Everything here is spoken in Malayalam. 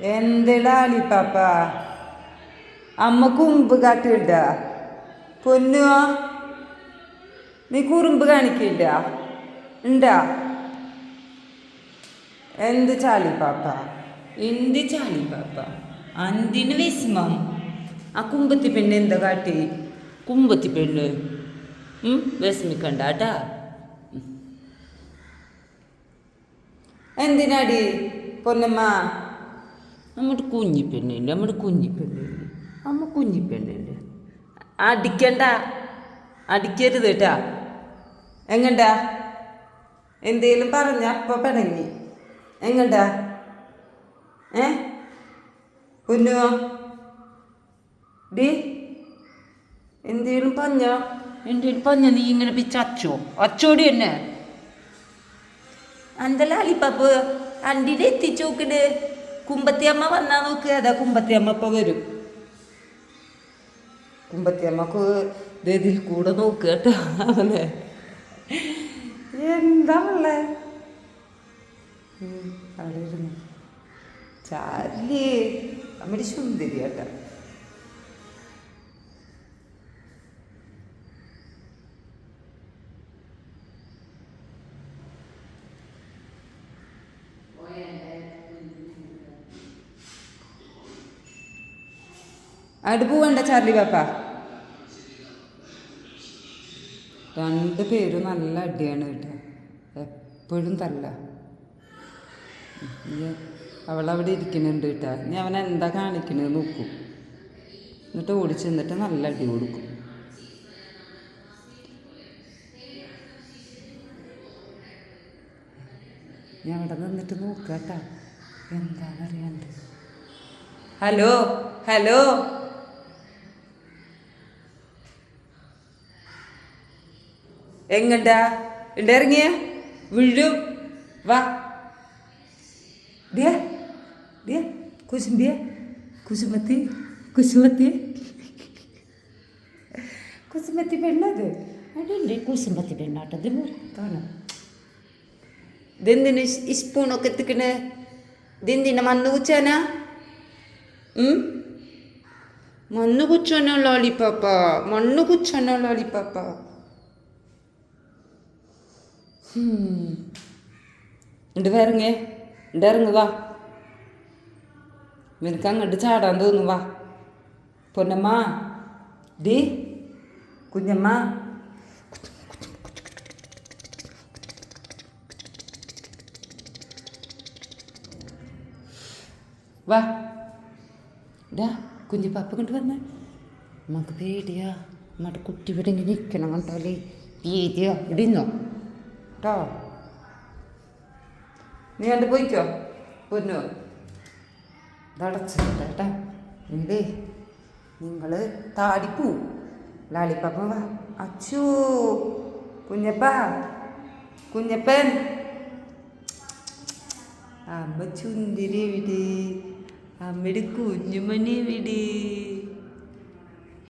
എന്തിടാളി പാപ്പ? അമ്മ കുമ്പ് കാട്ടിട പൊന്നുവാ നീ കുറുമ്പ് കാണിക്കില്ല ഉണ്ടാ എന്ത് ചാലി പാപ്പ? എന്ത് ചാലി പാപ്പ? അന്തിന് വിസ്മം. ആ കുമ്പത്തി പെണ്ണ് എന്താ കാട്ടി? കുമ്പത്തി പെണ്ണ്. വിസ്മിക്കണ്ടാട്ടാ കേട്ടാ. എന്തിനാടി പൊന്നമ്മ? നമ്മുടെ കുഞ്ഞി പെണ്ണില്ലേ നമ്മുടെ കുഞ്ഞി പെണ്ണില്ലേ? അമ്മ കുഞ്ഞി പെണ്ണില്ലേ? അടിക്കണ്ട അടിക്കരുത് കേട്ടാ. എങ്ങണ്ട? എന്തേലും പറഞ്ഞ അപ്പ പിണങ്ങി. എങ്ങണ്ട? ഏ? പൊന്നുവോ ഡി? എന്തേലും പറഞ്ഞ? എന്തേലും പറഞ്ഞ നീ ഇങ്ങനെ പിച്ച അച്ചോ അച്ചോടി എന്നെ. അന്തലാലിപ്പപ്പ് അണ്ടിനെ എത്തിച്ചു നോക്കണ് കുമ്പത്തിയമ്മ വന്നാ നോക്ക് അതാ കുമ്പത്തിയമ്മ ഇപ്പൊ വരും. കുമ്പത്തിയമ്മക്ക് ഇതിൽ കൂടെ നോക്ക് കേട്ടോ അവനെ. എന്താ ഉള്ളേ? അവിടെ ഇരുന്നു. ചാലി നമ്മുടെ സുന്ദരി കേട്ടോ. അങ്ങോട്ട് പോവണ്ട ചാർലി പാപ്പ. രണ്ട് പേരും നല്ല അടിയാണ് കേട്ടോ. എപ്പോഴും തല്ല. അവളവിടെ ഇരിക്കുന്നുണ്ട് കേട്ടാ. ഇനി അവൻ എന്താ കാണിക്കണത് നോക്കും. എന്നിട്ട് ഓടിച്ച് നിന്നിട്ട് നല്ല അടി കൊടുക്കും. ഞാൻ അവിടെ നിന്നിട്ട് നോക്കാട്ടാ എന്താണെന്നറിയാണ്ട് ഹലോ ഹലോ. എങ്ങണ്ടാ ഇണ്ടിറങ്ങിയ വിഴു വാ. ദിയ. ദിയ. കുസുമ്പിയ കുസുമത്തി കുസുമത്തി കുസുമത്തി പെണ്ണത് അതല്ലേ കുസുമത്തി പെണ്ണാട്ടത് കാണാം ഇതെന്തിന് ഈ സ്പൂണൊക്കെ എത്തിക്കണേ? ദിന്തിന് മന്ന് കുച്ചാനാ? മണ്ണ് കുച്ചാനോ ലോളിപ്പാപ്പ മണ്ണ് കുച്ചാനോ ലോളിപ്പാപ്പ ഉണ്ട് വേറെങ്ങേ? ഉണ്ട് ഇറങ്ങ് വാ. നിനക്ക് അങ്ങോട്ട് ചാടാൻ തോന്നു വാ. പൊന്നമ്മ. ഡി. കുഞ്ഞമ്മ. വാ. ഡാ കുഞ്ഞു പാപ്പ കൊണ്ട് വന്നേ. നമുക്ക് പേടിയാ. നമ്മുടെ കുട്ടി ഇവിടെ ഇങ്ങനെ നിൽക്കണം കണ്ടാലേ. പേടിയാ. ഇടിന്നോ കേട്ടോ. നീ കണ്ട് പോയിക്കോ? പൊന്നു ഇതടച്ചിട്ട് കേട്ടാ. നീടേ നിങ്ങൾ താടിപ്പൂ ലാളിപ്പാപ്പ വാ. അച്ചു കുഞ്ഞപ്പ കുഞ്ഞപ്പൻ. അമ്മ ചുന്തിരി എവിടെ അമ്മയുടെ കുഞ്ഞുമണി എവിടെ